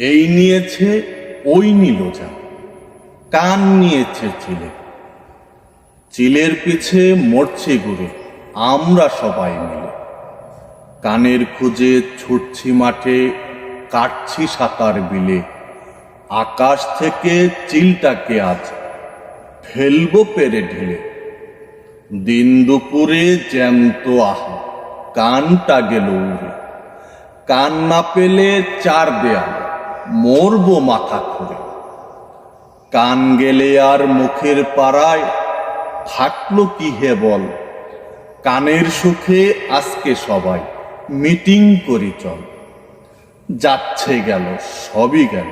এই নিয়েছে, ওই নিল যা। কান নিয়েছে চিলে। চিলের পিছে মরছে ঘুরে, আমরা সবাই মিলে। কানের খুঁজে ছুটছি মাঠে, কাটছি সাঁতার বিলে। আকাশ থেকে চিলটাকে আজ ফেলব পেরে ঢেলে। দিন দুপুরে জ্যান্ত আহা, কানটা গেল উড়ে। কান না পেলে চার দেয়াল। মরবো মাথা খুঁড়ে কান গেলে আর মুখের পাড়ায় থাকল কি হে বল? কানের সুখে আজকে সবাই মিটিং করি চল। যাচ্ছে গেল, সবই গেল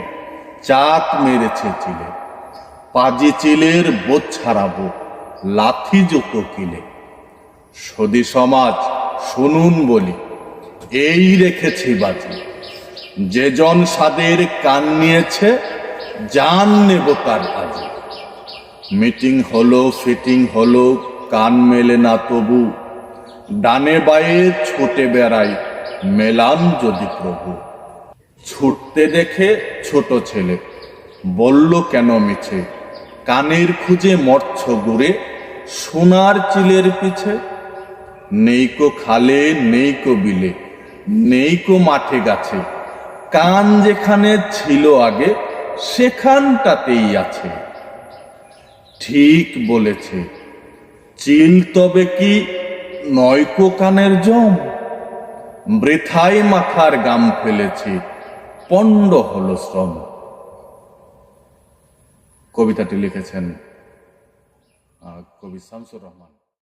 চাত মেরেছে চিলে। পাজি চিলের বোধ ছাড়াবো, লাথি যত কিলে। সদি সমাজ, শুনুন বলি, এই রেখেছি বাজি। যে জন সাদের কান নিয়েছে, জান নেব তার আজে। মিটিং হলো, ফিটিং হলো, কান মেলে না তবু। ডানে বায়ে ছুটে বেড়াই, মেলাম যদি প্রভু। ছুটতে দেখে ছোট ছেলে, বলল কেন মিছে? কানের খুঁজে মরছ গুড়ে, সোনার চিলের পিছে। নেইকো খালে, নেইকো বিলে, নেইকো মাঠে গাছে। কান যেখানে ছিল আগে, সেখানটাতেই আছে। ঠিক বলেছে। চিল তবে কি নয়কো কানের জম? বৃথাই মাথার গাম ফেলেছে, পণ্ড হলো শ্রম। কবিতাটি লিখেছেন কবি শামসুর রহমান।